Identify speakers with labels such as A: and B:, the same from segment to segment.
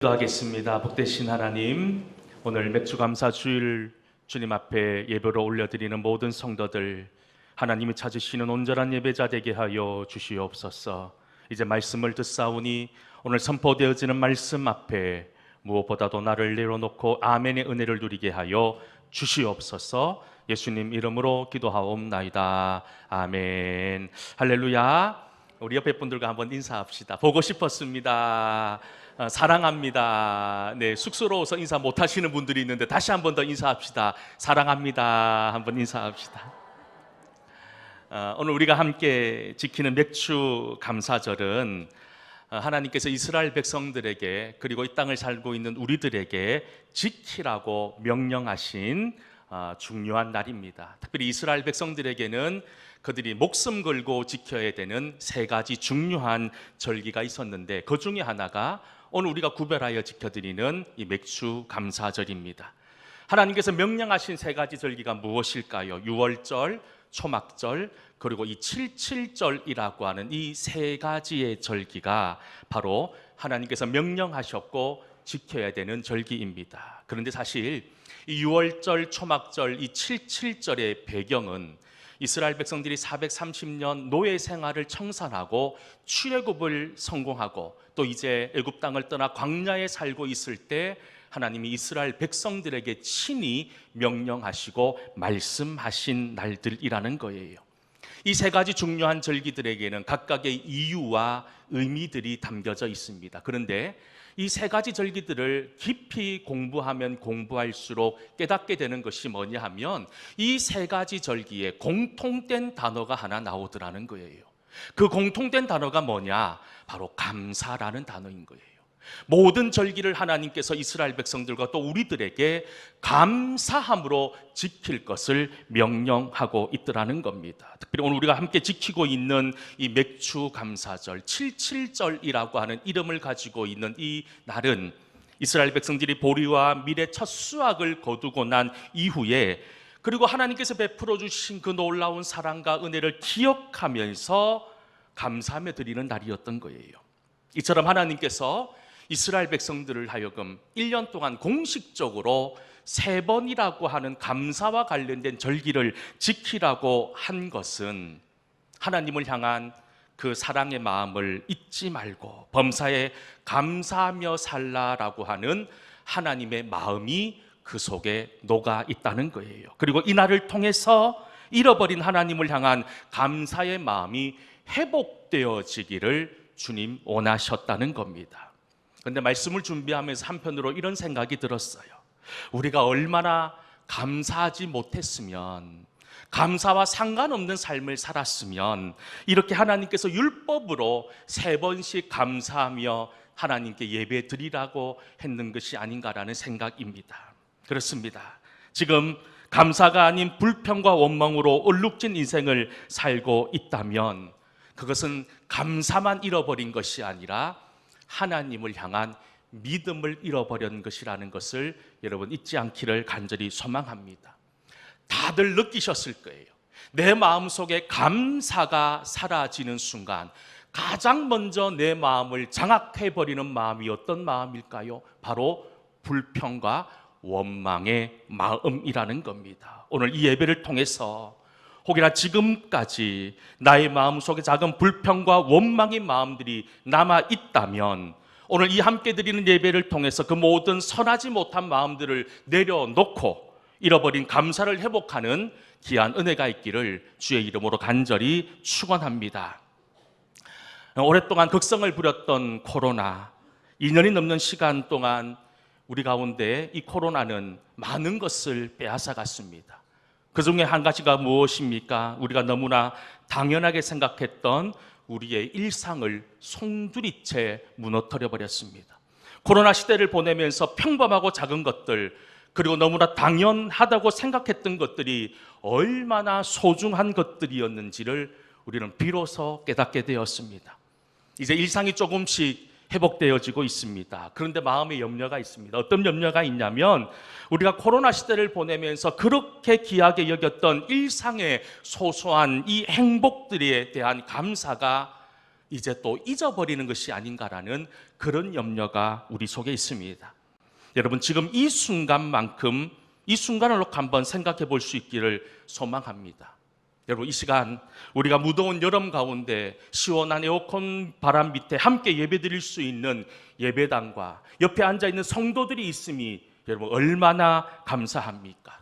A: 기도하겠습니다. 복되신 하나님, 오늘 맥주 감사 주일 주님 앞에 예배로 올려드리는 모든 성도들 하나님이 찾으시는 온전한 예배자 되게 하여 주시옵소서. 이제 말씀을 듣사오니 오늘 선포되어지는 말씀 앞에 무엇보다도 나를 내려놓고 아멘의 은혜를 누리게 하여 주시옵소서. 예수님 이름으로 기도하옵나이다. 아멘. 할렐루야. 우리 옆에 분들과 한번 인사합시다. 보고 싶었습니다. 어, 사랑합니다. 네, 쑥스러워서 인사 못 하시는 분들이 있는데 다시 한 번 더 인사합시다. 사랑합니다. 한번 인사합시다. 어, 오늘 우리가 함께 지키는 맥주 감사절은 어, 하나님께서 이스라엘 백성들에게 그리고 이 땅을 살고 있는 우리들에게 지키라고 명령하신 어, 중요한 날입니다. 특별히 이스라엘 백성들에게는 그들이 목숨 걸고 지켜야 되는 세 가지 중요한 절기가 있었는데 그 중에 하나가 오늘 우리가 구별하여 지켜드리는 이 맥주 감사절입니다. 하나님께서 명령하신 세 가지 절기가 무엇일까요? 유월절, 초막절, 그리고 이 칠칠절이라고 하는 이 세 가지의 절기가 바로 하나님께서 명령하셨고 지켜야 되는 절기입니다. 그런데 사실 이 유월절, 초막절, 이 칠칠절의 배경은 이스라엘 백성들이 430년 노예 생활을 청산하고 출애굽을 성공하고 또 이제 애굽 땅을 떠나 광야에 살고 있을 때 하나님이 이스라엘 백성들에게 친히 명령하시고 말씀하신 날들이라는 거예요. 이 세 가지 중요한 절기들에게는 각각의 이유와 의미들이 담겨져 있습니다. 그런데 이 세 가지 절기들을 깊이 공부하면 공부할수록 깨닫게 되는 것이 뭐냐 하면 이 세 가지 절기에 공통된 단어가 하나 나오더라는 거예요. 그 공통된 단어가 뭐냐? 바로 감사라는 단어인 거예요. 모든 절기를 하나님께서 이스라엘 백성들과 또 우리들에게 감사함으로 지킬 것을 명령하고 있더라는 겁니다. 특별히 오늘 우리가 함께 지키고 있는 이 맥주 감사절, 칠칠절이라고 하는 이름을 가지고 있는 이 날은 이스라엘 백성들이 보리와 밀의 첫 수확을 거두고 난 이후에 그리고 하나님께서 베풀어 주신 그 놀라운 사랑과 은혜를 기억하면서 감사하며 드리는 날이었던 거예요. 이처럼 하나님께서 이스라엘 백성들을 하여금 1년 동안 공식적으로 세 번이라고 하는 감사와 관련된 절기를 지키라고 한 것은 하나님을 향한 그 사랑의 마음을 잊지 말고 범사에 감사하며 살라라고 하는 하나님의 마음이 그 속에 녹아 있다는 거예요. 그리고 이 날을 통해서 잃어버린 하나님을 향한 감사의 마음이 회복되어지기를 주님 원하셨다는 겁니다. 그런데 말씀을 준비하면서 한편으로 이런 생각이 들었어요. 우리가 얼마나 감사하지 못했으면 감사와 상관없는 삶을 살았으면 이렇게 하나님께서 율법으로 세 번씩 감사하며 하나님께 예배 드리라고 했는 것이 아닌가라는 생각입니다. 그렇습니다. 지금 감사가 아닌 불평과 원망으로 얼룩진 인생을 살고 있다면 그것은 감사만 잃어버린 것이 아니라 하나님을 향한 믿음을 잃어버린 것이라는 것을 여러분 잊지 않기를 간절히 소망합니다. 다들 느끼셨을 거예요. 내 마음속에 감사가 사라지는 순간 가장 먼저 내 마음을 장악해 버리는 마음이 어떤 마음일까요? 바로 불평과 원망의 마음이라는 겁니다. 오늘 이 예배를 통해서 혹이나 지금까지 나의 마음속에 작은 불평과 원망의 마음들이 남아 있다면 오늘 이 함께 드리는 예배를 통해서 그 모든 선하지 못한 마음들을 내려놓고 잃어버린 감사를 회복하는 귀한 은혜가 있기를 주의 이름으로 간절히 축원합니다. 오랫동안 극성을 부렸던 코로나 2년이 넘는 시간 동안 우리 가운데 이 코로나는 많은 것을 빼앗아 갔습니다. 그 중에 한 가지가 무엇입니까? 우리가 너무나 당연하게 생각했던 우리의 일상을 송두리째 무너뜨려 버렸습니다. 코로나 시대를 보내면서 평범하고 작은 것들 그리고 너무나 당연하다고 생각했던 것들이 얼마나 소중한 것들이었는지를 우리는 비로소 깨닫게 되었습니다. 이제 일상이 조금씩 회복되어지고 있습니다. 그런데 마음에 염려가 있습니다. 어떤 염려가 있냐면 우리가 코로나 시대를 보내면서 그렇게 귀하게 여겼던 일상의 소소한 이 행복들에 대한 감사가 이제 또 잊어버리는 것이 아닌가라는 그런 염려가 우리 속에 있습니다. 여러분 지금 이 순간만큼 이 순간을 놓고 한번 생각해 볼 수 있기를 소망합니다. 여러분 이 시간 우리가 무더운 여름 가운데 시원한 에어컨 바람 밑에 함께 예배드릴 수 있는 예배당과 옆에 앉아 있는 성도들이 있음이 여러분 얼마나 감사합니까?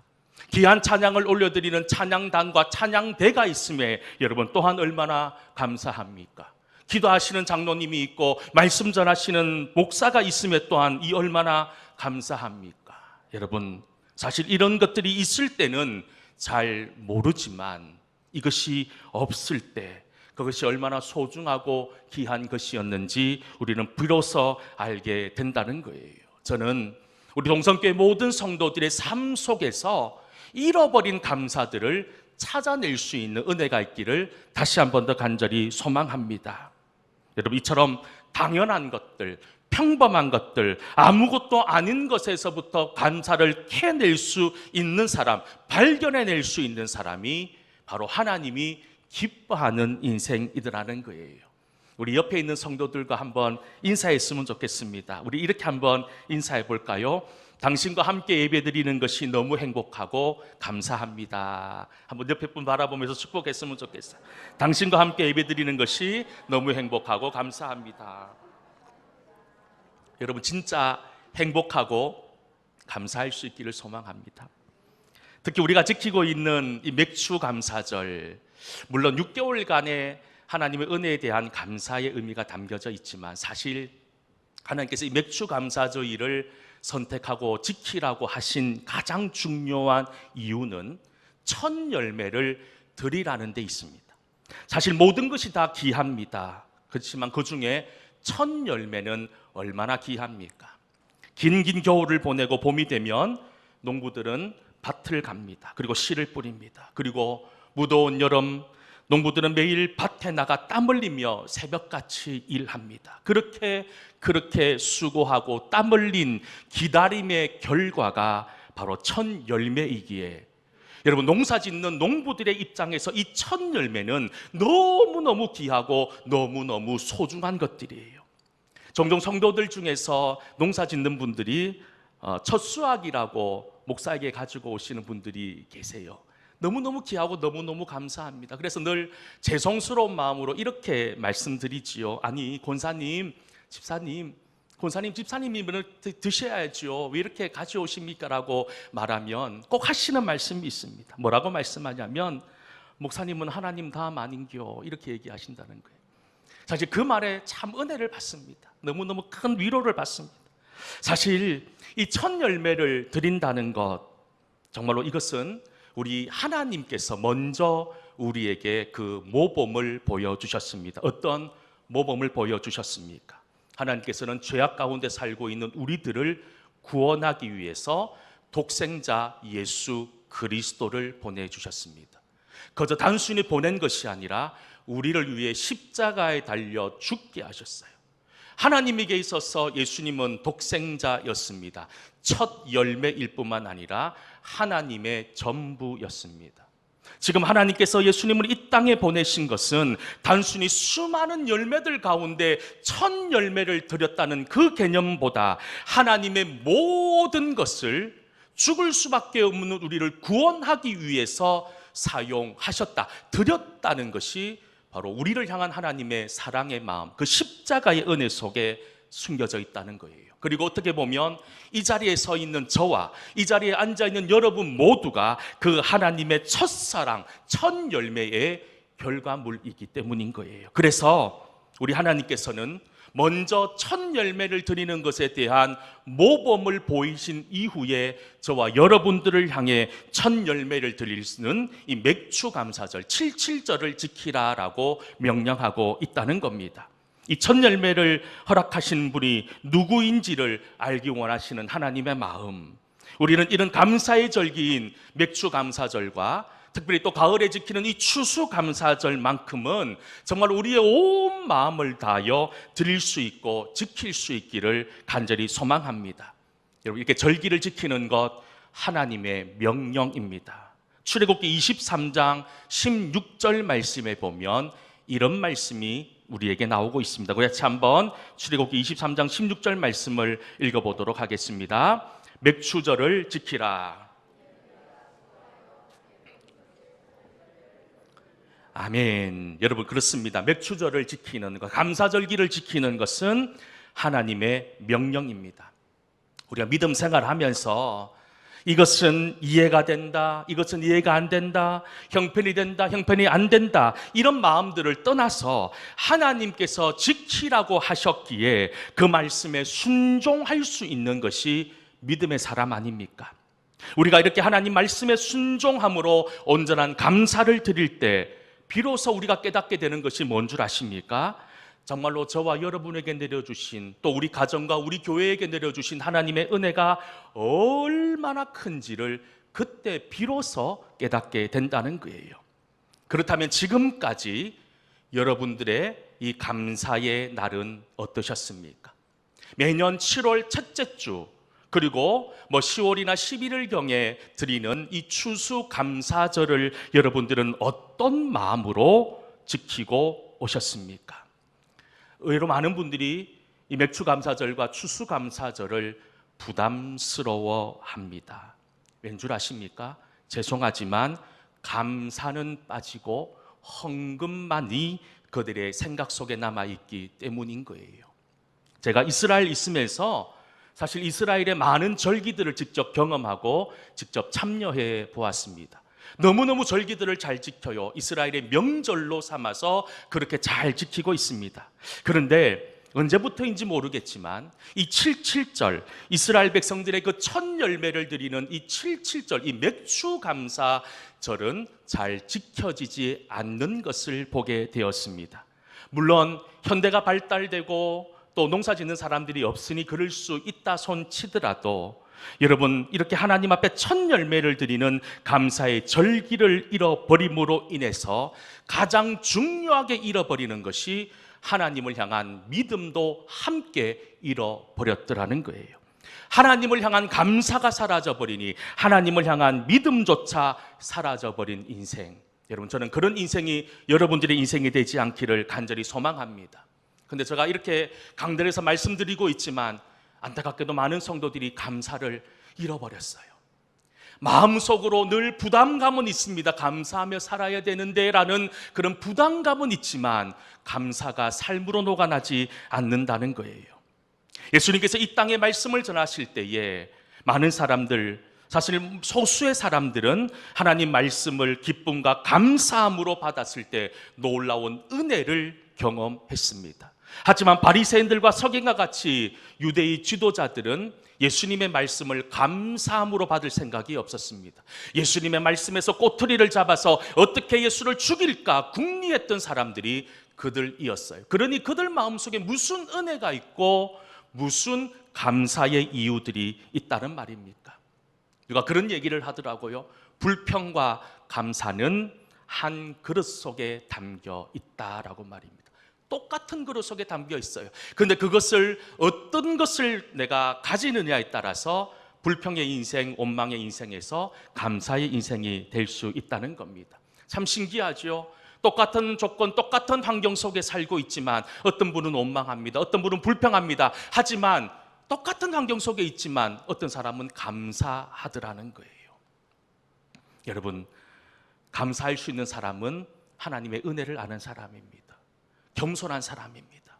A: 귀한 찬양을 올려드리는 찬양단과 찬양대가 있음에 여러분 또한 얼마나 감사합니까? 기도하시는 장로님이 있고 말씀 전하시는 목사가 있음에 또한 이 얼마나 감사합니까? 여러분 사실 이런 것들이 있을 때는 잘 모르지만 이것이 없을 때 그것이 얼마나 소중하고 귀한 것이었는지 우리는 비로소 알게 된다는 거예요. 저는 우리 동성교회 모든 성도들의 삶 속에서 잃어버린 감사들을 찾아낼 수 있는 은혜가 있기를 다시 한 번 더 간절히 소망합니다. 여러분 이처럼 당연한 것들, 평범한 것들, 아무것도 아닌 것에서부터 감사를 캐낼 수 있는 사람, 발견해낼 수 있는 사람이 바로 하나님이 기뻐하는 인생이더라는 거예요. 우리 옆에 있는 성도들과 한번 인사했으면 좋겠습니다. 우리 이렇게 한번 인사해 볼까요? 당신과 함께 예배 드리는 것이 너무 행복하고 감사합니다. 한번 옆에 분 바라보면서 축복했으면 좋겠어요. 당신과 함께 예배 드리는 것이 너무 행복하고 감사합니다. 여러분 진짜 행복하고 감사할 수 있기를 소망합니다. 특히 우리가 지키고 있는 이 맥주 감사절 물론 6개월간의 하나님의 은혜에 대한 감사의 의미가 담겨져 있지만 사실 하나님께서 이 맥주 감사절을 선택하고 지키라고 하신 가장 중요한 이유는 첫 열매를 드리라는 데 있습니다. 사실 모든 것이 다 귀합니다. 그렇지만 그 중에 첫 열매는 얼마나 귀합니까? 긴긴 겨울을 보내고 봄이 되면 농부들은 밭을 갑니다. 그리고 씨를 뿌립니다. 그리고 무더운 여름 농부들은 매일 밭에 나가 땀 흘리며 새벽같이 일합니다. 그렇게 그렇게 수고하고 땀 흘린 기다림의 결과가 바로 첫 열매이기에 여러분 농사 짓는 농부들의 입장에서 이 첫 열매는 너무너무 귀하고 너무너무 소중한 것들이에요. 종종 성도들 중에서 농사 짓는 분들이 어, 첫 수확이라고 목사에게 가지고 오시는 분들이 계세요. 너무너무 귀하고 너무너무 감사합니다. 그래서 늘 죄송스러운 마음으로 이렇게 말씀드리지요. 아니, 권사님, 집사님, 권사님, 집사님이면 드셔야죠. 왜 이렇게 가져오십니까? 라고 말하면 꼭 하시는 말씀이 있습니다. 뭐라고 말씀하냐면, 목사님은 하나님 다음 아닌겨. 이렇게 얘기하신다는 거예요. 사실 그 말에 참 은혜를 받습니다. 너무너무 큰 위로를 받습니다. 사실 이 첫 열매를 드린다는 것, 정말로 이것은 우리 하나님께서 먼저 우리에게 그 모범을 보여주셨습니다. 어떤 모범을 보여주셨습니까? 하나님께서는 죄악 가운데 살고 있는 우리들을 구원하기 위해서 독생자 예수 그리스도를 보내주셨습니다. 그저 단순히 보낸 것이 아니라 우리를 위해 십자가에 달려 죽게 하셨어요. 하나님에게 있어서 예수님은 독생자였습니다. 첫 열매일 뿐만 아니라 하나님의 전부였습니다. 지금 하나님께서 예수님을 이 땅에 보내신 것은 단순히 수많은 열매들 가운데 첫 열매를 드렸다는 그 개념보다 하나님의 모든 것을 죽을 수밖에 없는 우리를 구원하기 위해서 사용하셨다, 드렸다는 것이 바로 우리를 향한 하나님의 사랑의 마음, 그 십자가의 은혜 속에 숨겨져 있다는 거예요. 그리고 어떻게 보면 이 자리에 서 있는 저와 이 자리에 앉아 있는 여러분 모두가 그 하나님의 첫사랑, 첫 열매의 결과물이기 때문인 거예요. 그래서 우리 하나님께서는 먼저 첫 열매를 드리는 것에 대한 모범을 보이신 이후에 저와 여러분들을 향해 첫 열매를 드리는 이 맥주 감사절 77절을 지키라라고 명령하고 있다는 겁니다. 이 첫 열매를 허락하신 분이 누구인지를 알기 원하시는 하나님의 마음. 우리는 이런 감사의 절기인 맥주 감사절과 특별히 또 가을에 지키는 이 추수 감사절만큼은 정말 우리의 온 마음을 다하여 드릴 수 있고 지킬 수 있기를 간절히 소망합니다. 여러분 이렇게 절기를 지키는 것 하나님의 명령입니다. 출애굽기 23장 16절 말씀에 보면 이런 말씀이 우리에게 나오고 있습니다. 같이 한번 출애굽기 23장 16절 말씀을 읽어 보도록 하겠습니다. 맥추절을 지키라. 아멘. 여러분 그렇습니다. 맥추절을 지키는 것, 감사절기를 지키는 것은 하나님의 명령입니다. 우리가 믿음 생활하면서 이것은 이해가 된다, 이것은 이해가 안 된다, 형편이 된다, 형편이 안 된다, 이런 마음들을 떠나서 하나님께서 지키라고 하셨기에 그 말씀에 순종할 수 있는 것이 믿음의 사람 아닙니까? 우리가 이렇게 하나님 말씀에 순종함으로 온전한 감사를 드릴 때 비로소 우리가 깨닫게 되는 것이 뭔 줄 아십니까? 정말로 저와 여러분에게 내려주신 또 우리 가정과 우리 교회에게 내려주신 하나님의 은혜가 얼마나 큰지를 그때 비로소 깨닫게 된다는 거예요. 그렇다면 지금까지 여러분들의 이 감사의 날은 어떠셨습니까? 매년 7월 첫째 주 그리고 뭐 10월이나 11월경에 드리는 이 추수 감사절을 여러분들은 어떤 마음으로 지키고 오셨습니까? 의외로 많은 분들이 이 맥주 감사절과 추수 감사절을 부담스러워 합니다. 왠 줄 아십니까? 죄송하지만 감사는 빠지고 헌금만이 그들의 생각 속에 남아 있기 때문인 거예요. 제가 이스라엘 있으면서 사실 이스라엘의 많은 절기들을 직접 경험하고 직접 참여해 보았습니다. 너무너무 절기들을 잘 지켜요. 이스라엘의 명절로 삼아서 그렇게 잘 지키고 있습니다. 그런데 언제부터인지 모르겠지만 이 77절 이스라엘 백성들의 그 첫 열매를 드리는 이 77절 이 맥주 감사절은 잘 지켜지지 않는 것을 보게 되었습니다. 물론 현대가 발달되고 또 농사 짓는 사람들이 없으니 그럴 수 있다 손 치더라도 여러분 이렇게 하나님 앞에 첫 열매를 드리는 감사의 절기를 잃어버림으로 인해서 가장 중요하게 잃어버리는 것이 하나님을 향한 믿음도 함께 잃어버렸더라는 거예요. 하나님을 향한 감사가 사라져버리니 하나님을 향한 믿음조차 사라져버린 인생. 여러분 저는 그런 인생이 여러분들의 인생이 되지 않기를 간절히 소망합니다. 근데 제가 이렇게 강단에서 말씀드리고 있지만 안타깝게도 많은 성도들이 감사를 잃어버렸어요. 마음속으로 늘 부담감은 있습니다. 감사하며 살아야 되는데라는 그런 부담감은 있지만 감사가 삶으로 녹아나지 않는다는 거예요. 예수님께서 이 땅에 말씀을 전하실 때에 많은 사람들 사실 소수의 사람들은 하나님 말씀을 기쁨과 감사함으로 받았을 때 놀라운 은혜를 경험했습니다. 하지만 바리새인들과 서기과 같이 유대의 지도자들은 예수님의 말씀을 감사함으로 받을 생각이 없었습니다. 예수님의 말씀에서 꼬투리를 잡아서 어떻게 예수를 죽일까 궁리했던 사람들이 그들이었어요. 그러니 그들 마음속에 무슨 은혜가 있고 무슨 감사의 이유들이 있다는 말입니까? 누가 그런 얘기를 하더라고요. 불평과 감사는 한 그릇 속에 담겨 있다라고 말입니다. 똑같은 그릇 속에 담겨 있어요. 그런데 그것을 어떤 것을 내가 가지느냐에 따라서 불평의 인생, 원망의 인생에서 감사의 인생이 될 수 있다는 겁니다. 참 신기하죠. 똑같은 조건, 똑같은 환경 속에 살고 있지만 어떤 분은 원망합니다. 어떤 분은 불평합니다. 하지만 똑같은 환경 속에 있지만 어떤 사람은 감사하더라는 거예요. 여러분, 감사할 수 있는 사람은 하나님의 은혜를 아는 사람입니다. 겸손한 사람입니다.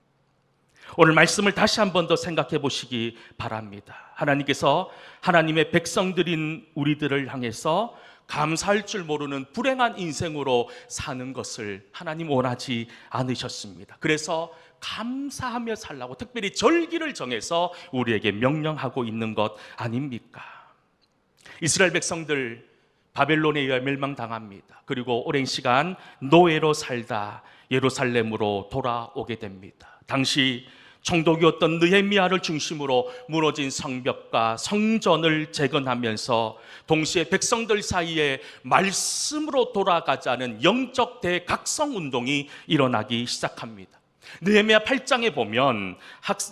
A: 오늘 말씀을 다시 한 번 더 생각해 보시기 바랍니다. 하나님께서 하나님의 백성들인 우리들을 향해서 감사할 줄 모르는 불행한 인생으로 사는 것을 하나님 원하지 않으셨습니다. 그래서 감사하며 살라고 특별히 절기를 정해서 우리에게 명령하고 있는 것 아닙니까? 이스라엘 백성들 바벨론에 의해 멸망당합니다. 그리고 오랜 시간 노예로 살다 예루살렘으로 돌아오게 됩니다. 당시 총독이었던 느헤미야를 중심으로 무너진 성벽과 성전을 재건하면서 동시에 백성들 사이에 말씀으로 돌아가자는 영적 대각성 운동이 일어나기 시작합니다. 느헤미야 8장에 보면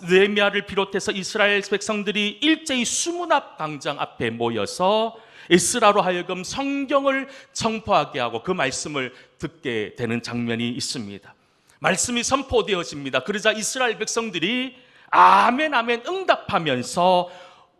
A: 느헤미야를 비롯해서 이스라엘 백성들이 일제히 수문 앞 광장 앞에 모여서 에스라로 하여금 성경을 청포하게 하고 그 말씀을 듣게 되는 장면이 있습니다. 말씀이 선포되어집니다. 그러자 이스라엘 백성들이 아멘 아멘 응답하면서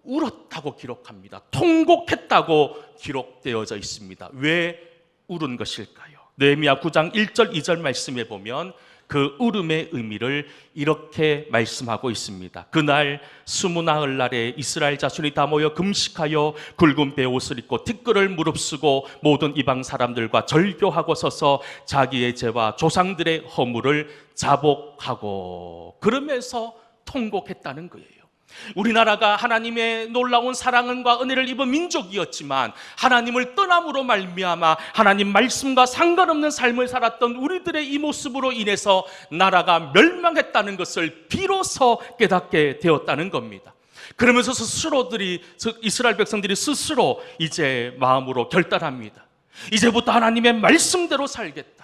A: 울었다고 기록합니다. 통곡했다고 기록되어져 있습니다. 왜 울은 것일까요? 느헤미야 9장 1절 2절 말씀에 보면 그 울음의 의미를 이렇게 말씀하고 있습니다. 그날 스무나흘 날에 이스라엘 자손이 다 모여 금식하여 굵은 베옷을 입고 티끌을 무릅쓰고 모든 이방 사람들과 절교하고 서서 자기의 죄와 조상들의 허물을 자복하고 그러면서 통곡했다는 거예요. 우리나라가 하나님의 놀라운 사랑과 은혜를 입은 민족이었지만 하나님을 떠남으로 말미암아 하나님 말씀과 상관없는 삶을 살았던 우리들의 이 모습으로 인해서 나라가 멸망했다는 것을 비로소 깨닫게 되었다는 겁니다. 그러면서 스스로들이 이스라엘 백성들이 스스로 이제 마음으로 결단합니다. 이제부터 하나님의 말씀대로 살겠다.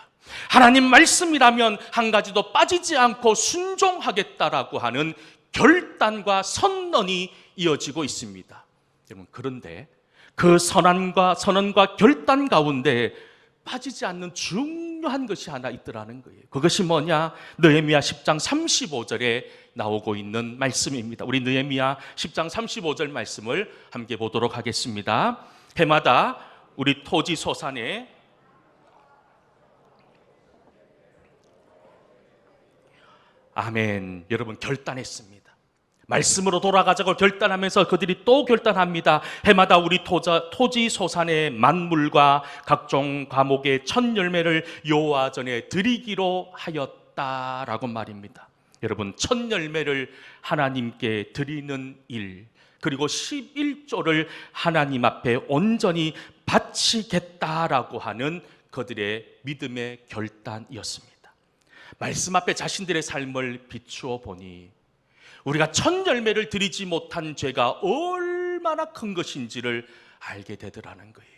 A: 하나님 말씀이라면 한 가지도 빠지지 않고 순종하겠다라고 하는 결단과 선언이 이어지고 있습니다. 여러분 그런데 그 선언과 선언과 결단 가운데 빠지지 않는 중요한 것이 하나 있더라는 거예요. 그것이 뭐냐? 느헤미야 10장 35절에 나오고 있는 말씀입니다. 우리 느헤미야 10장 35절 말씀을 함께 보도록 하겠습니다. 해마다 우리 토지 소산에 아멘. 여러분 결단했습니다. 말씀으로 돌아가자고 결단하면서 그들이 또 결단합니다. 해마다 우리 토자, 토지 소산의 만물과 각종 과목의 첫 열매를 여호와 전에 드리기로 하였다라고 말입니다. 여러분 첫 열매를 하나님께 드리는 일 그리고 11조를 하나님 앞에 온전히 바치겠다라고 하는 그들의 믿음의 결단이었습니다. 말씀 앞에 자신들의 삶을 비추어 보니 우리가 첫 열매를 드리지 못한 죄가 얼마나 큰 것인지를 알게 되더라는 거예요.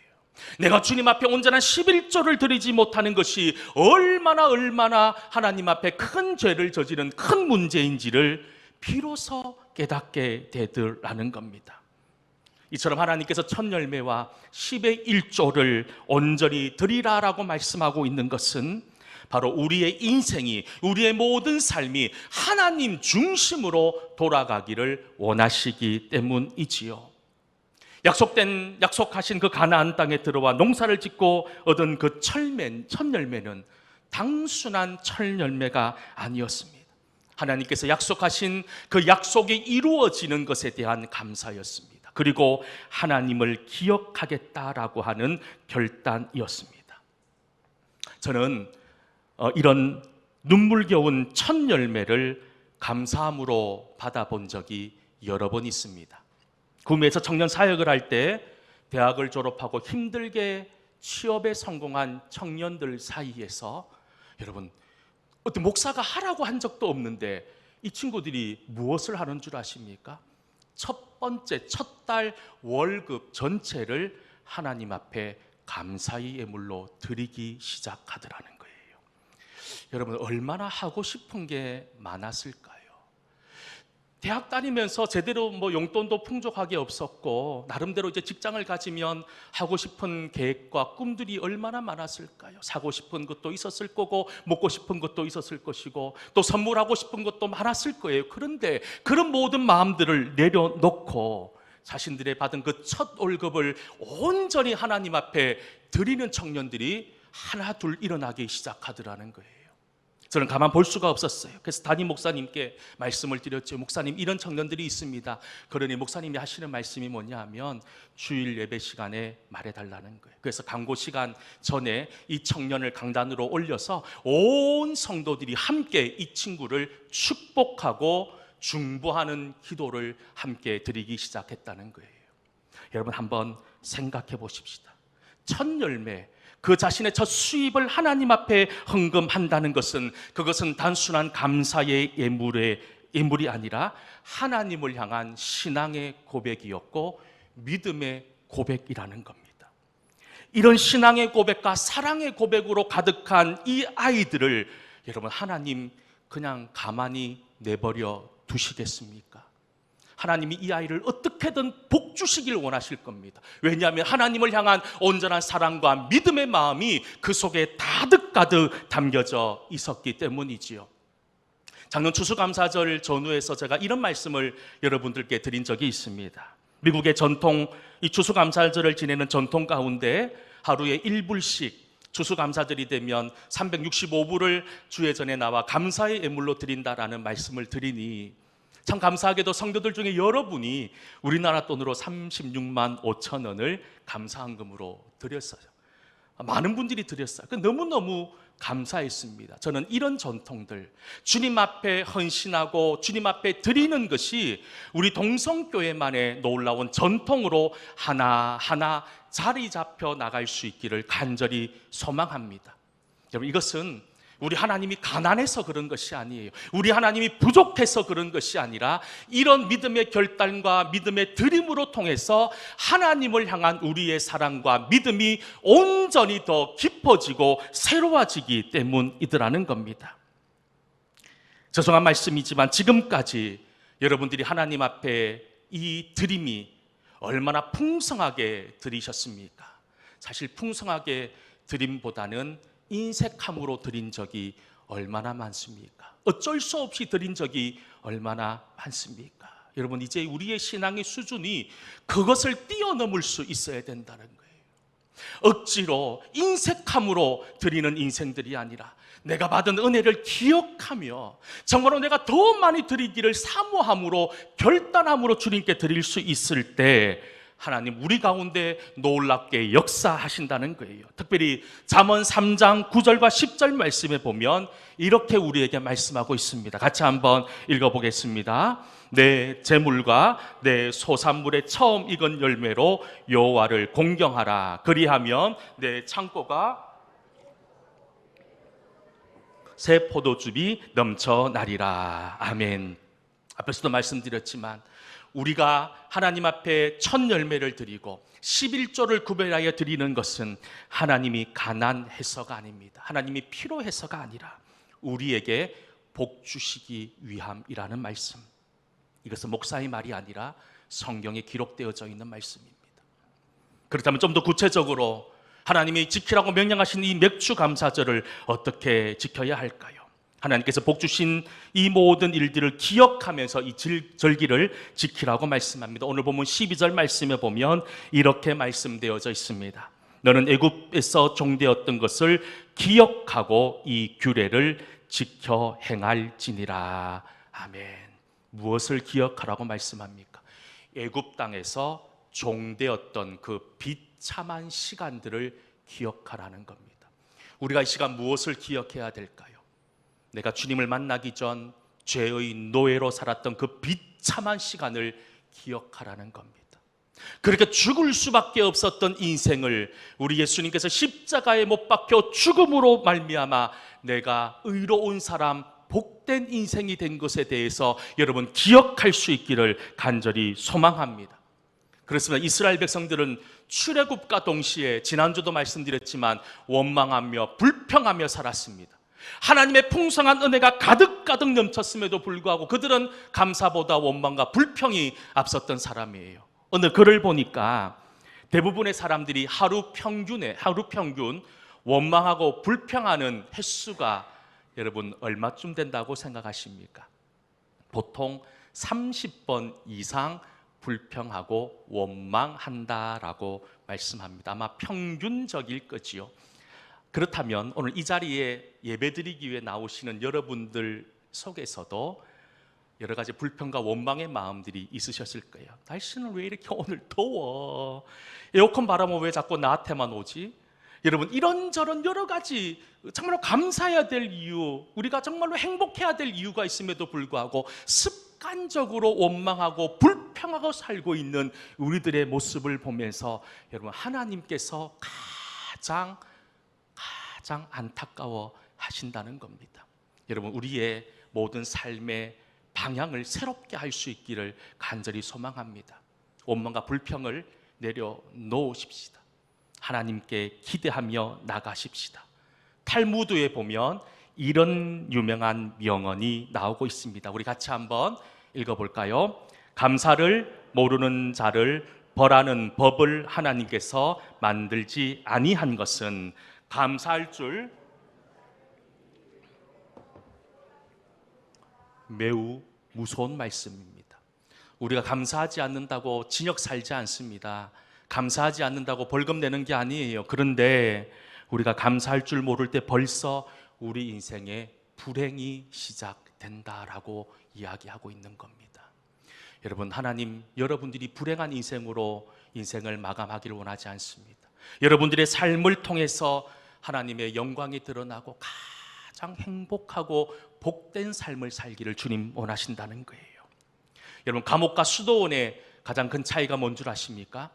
A: 내가 주님 앞에 온전한 11조를 드리지 못하는 것이 얼마나 얼마나 하나님 앞에 큰 죄를 저지른 큰 문제인지를 비로소 깨닫게 되더라는 겁니다. 이처럼 하나님께서 첫 열매와 10의 1조를 온전히 드리라라고 말씀하고 있는 것은 바로 우리의 인생이 우리의 모든 삶이 하나님 중심으로 돌아가기를 원하시기 때문이지요. 약속된 약속하신 그 가나안 땅에 들어와 농사를 짓고 얻은 그 철맨 첫 열매는 단순한 철 열매가 아니었습니다. 하나님께서 약속하신 그 약속이 이루어지는 것에 대한 감사였습니다. 그리고 하나님을 기억하겠다라고 하는 결단이었습니다. 저는 어, 이런 눈물겨운 첫 열매를 감사함으로 받아본 적이 여러 번 있습니다. 구미에서 청년 사역을 할 때 대학을 졸업하고 힘들게 취업에 성공한 청년들 사이에서 여러분 어떤 목사가 하라고 한 적도 없는데 이 친구들이 무엇을 하는 줄 아십니까? 첫 번째 첫 달 월급 전체를 하나님 앞에 감사의 예물로 드리기 시작하더라는 여러분 얼마나 하고 싶은 게 많았을까요? 대학 다니면서 제대로 뭐 용돈도 풍족하게 없었고 나름대로 이제 직장을 가지면 하고 싶은 계획과 꿈들이 얼마나 많았을까요? 사고 싶은 것도 있었을 거고 먹고 싶은 것도 있었을 것이고 또 선물하고 싶은 것도 많았을 거예요. 그런데 그런 모든 마음들을 내려놓고 자신들의 받은 그 첫 월급을 온전히 하나님 앞에 드리는 청년들이 하나 둘 일어나기 시작하더라는 거예요. 저는 가만 볼 수가 없었어요. 그래서 담임 목사님께 말씀을 드렸죠. 목사님 이런 청년들이 있습니다. 그러니 목사님이 하시는 말씀이 뭐냐 하면 주일 예배 시간에 말해 달라는 거예요. 그래서 강고 시간 전에 이 청년을 강단으로 올려서 온 성도들이 함께 이 친구를 축복하고 중보하는 기도를 함께 드리기 시작했다는 거예요. 여러분 한번 생각해 보십시다. 첫 열매 그 자신의 첫 수입을 하나님 앞에 헌금한다는 것은 그것은 단순한 감사의 예물의 예물이 아니라 하나님을 향한 신앙의 고백이었고 믿음의 고백이라는 겁니다. 이런 신앙의 고백과 사랑의 고백으로 가득한 이 아이들을 여러분 하나님 그냥 가만히 내버려 두시겠습니까? 하나님이 이 아이를 어떻게든 복 주시길 원하실 겁니다. 왜냐하면 하나님을 향한 온전한 사랑과 믿음의 마음이 그 속에 가득가득 담겨져 있었기 때문이지요. 작년 추수감사절 전후에서 제가 이런 말씀을 여러분들께 드린 적이 있습니다. 미국의 전통 이 추수감사절을 지내는 전통 가운데 하루에 1불씩 추수감사절이 되면 365불을 주의 전에 나와 감사의 예물로 드린다라는 말씀을 드리니 참 감사하게도 성도들 중에 여러분이 우리나라 돈으로 36만 5천 원을 감사한금으로 드렸어요. 많은 분들이 드렸어요. 그 너무너무 감사했습니다. 저는 이런 전통들, 주님 앞에 헌신하고 주님 앞에 드리는 것이 우리 동성교회만의 놀라운 전통으로 하나하나 자리 잡혀 나갈 수 있기를 간절히 소망합니다. 여러분, 이것은 우리 하나님이 가난해서 그런 것이 아니에요. 우리 하나님이 부족해서 그런 것이 아니라 이런 믿음의 결단과 믿음의 드림으로 통해서 하나님을 향한 우리의 사랑과 믿음이 온전히 더 깊어지고 새로워지기 때문이더라는 겁니다. 죄송한 말씀이지만 지금까지 여러분들이 하나님 앞에 이 드림이 얼마나 풍성하게 드리셨습니까? 사실 풍성하게 드림보다는 인색함으로 드린 적이 얼마나 많습니까? 어쩔 수 없이 드린 적이 얼마나 많습니까? 여러분 이제 우리의 신앙의 수준이 그것을 뛰어넘을 수 있어야 된다는 거예요. 억지로 인색함으로 드리는 인생들이 아니라 내가 받은 은혜를 기억하며 정말로 내가 더 많이 드리기를 사모함으로 결단함으로 주님께 드릴 수 있을 때 하나님 우리 가운데 놀랍게 역사하신다는 거예요. 특별히 잠언 3장 9절과 10절 말씀에 보면 이렇게 우리에게 말씀하고 있습니다. 같이 한번 읽어 보겠습니다. 내 재물과 내 소산물의 처음 익은 열매로 여호와를 공경하라. 그리하면 내 창고가 새 포도즙이 넘쳐나리라. 아멘. 앞에서도 말씀드렸지만 우리가 하나님 앞에 첫 열매를 드리고 11조를 구별하여 드리는 것은 하나님이 가난해서가 아닙니다. 하나님이 필요해서가 아니라 우리에게 복 주시기 위함이라는 말씀. 이것은 목사의 말이 아니라 성경에 기록되어져 있는 말씀입니다. 그렇다면 좀 더 구체적으로 하나님이 지키라고 명령하신 이 맥주 감사절을 어떻게 지켜야 할까요? 하나님께서 복 주신 이 모든 일들을 기억하면서 이 절기를 지키라고 말씀합니다. 오늘 보면 12절 말씀에 보면 이렇게 말씀되어져 있습니다. 너는 애굽에서 종되었던 것을 기억하고 이 규례를 지켜 행할지니라. 아멘. 무엇을 기억하라고 말씀합니까? 애굽 땅에서 종되었던 그 비참한 시간들을 기억하라는 겁니다. 우리가 이 시간 무엇을 기억해야 될까요? 내가 주님을 만나기 전 죄의 노예로 살았던 그 비참한 시간을 기억하라는 겁니다. 그렇게 죽을 수밖에 없었던 인생을 우리 예수님께서 십자가에 못 박혀 죽음으로 말미암아 내가 의로운 사람 복된 인생이 된 것에 대해서 여러분 기억할 수 있기를 간절히 소망합니다. 그렇습니다. 이스라엘 백성들은 출애굽과 동시에 지난주도 말씀드렸지만 원망하며 불평하며 살았습니다. 하나님의 풍성한 은혜가 가득가득 넘쳤음에도 불구하고 그들은 감사보다 원망과 불평이 앞섰던 사람이에요. 오늘 글을 보니까 대부분의 사람들이 하루 평균에 하루 평균 원망하고 불평하는 횟수가 여러분 얼마쯤 된다고 생각하십니까? 보통 30번 이상 불평하고 원망한다라고 말씀합니다. 아마 평균적일 거지요. 그렇다면 오늘 이 자리에 예배드리기 위해 나오시는 여러분들 속에서도 여러 가지 불평과 원망의 마음들이 있으셨을 거예요. 날씨는 왜 이렇게 오늘 더워? 에어컨 바람은 왜 자꾸 나한테만 오지? 여러분 이런저런 여러 가지 정말로 감사해야 될 이유, 우리가 정말로 행복해야 될 이유가 있음에도 불구하고 습관적으로 원망하고 불평하고 살고 있는 우리들의 모습을 보면서 여러분 하나님께서 가장 가장 안타까워 하신다는 겁니다. 여러분 우리의 모든 삶의 방향을 새롭게 할 수 있기를 간절히 소망합니다. 원망과 불평을 내려놓으십시다. 하나님께 기대하며 나가십시다. 탈무드에 보면 이런 유명한 명언이 나오고 있습니다. 우리 같이 한번 읽어볼까요? 감사를 모르는 자를 벌하는 법을 하나님께서 만들지 아니한 것은 감사할 줄 매우 무서운 말씀입니다. 우리가 감사하지 않는다고 진역 살지 않습니다. 감사하지 않는다고 벌금 내는 게 아니에요. 그런데 우리가 감사할 줄 모를 때 벌써 우리 인생에 불행이 시작된다라고 이야기하고 있는 겁니다. 여러분, 하나님, 여러분들이 불행한 인생으로 인생을 마감하기를 원하지 않습니다. 여러분들의 삶을 통해서 하나님의 영광이 드러나고 가장 행복하고 복된 삶을 살기를 주님 원하신다는 거예요. 여러분, 감옥과 수도원의 가장 큰 차이가 뭔 줄 아십니까?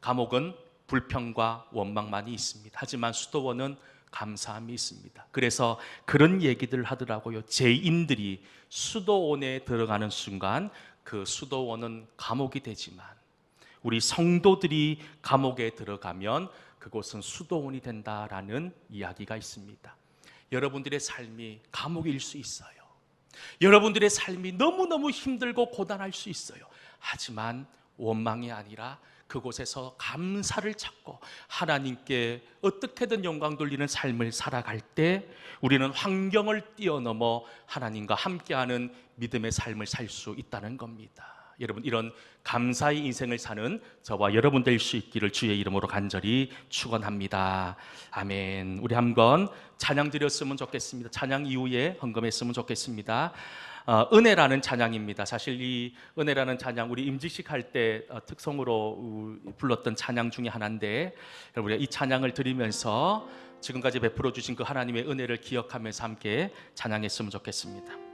A: 감옥은 불평과 원망만이 있습니다. 하지만 수도원은 감사함이 있습니다. 그래서 그런 얘기들 하더라고요. 죄인들이 수도원에 들어가는 순간 그 수도원은 감옥이 되지만 우리 성도들이 감옥에 들어가면 그곳은 수도원이 된다라는 이야기가 있습니다. 여러분들의 삶이 감옥일 수 있어요. 여러분들의 삶이 너무너무 힘들고 고단할 수 있어요. 하지만 원망이 아니라 그곳에서 감사를 찾고 하나님께 어떻게든 영광 돌리는 삶을 살아갈 때 우리는 환경을 뛰어넘어 하나님과 함께하는 믿음의 삶을 살 수 있다는 겁니다. 여러분 이런 감사의 인생을 사는 저와 여러분 될 수 있기를 주의 이름으로 간절히 축원합니다. 아멘. 우리 한번 찬양 드렸으면 좋겠습니다. 찬양 이후에 헌금했으면 좋겠습니다. 어, 은혜라는 찬양입니다. 사실 이 은혜라는 찬양 우리 임직식 할때 어, 특성으로 우, 불렀던 찬양 중에 하나인데 여러분 이 찬양을 드리면서 지금까지 베풀어 주신 그 하나님의 은혜를 기억하면서 함께 찬양했으면 좋겠습니다.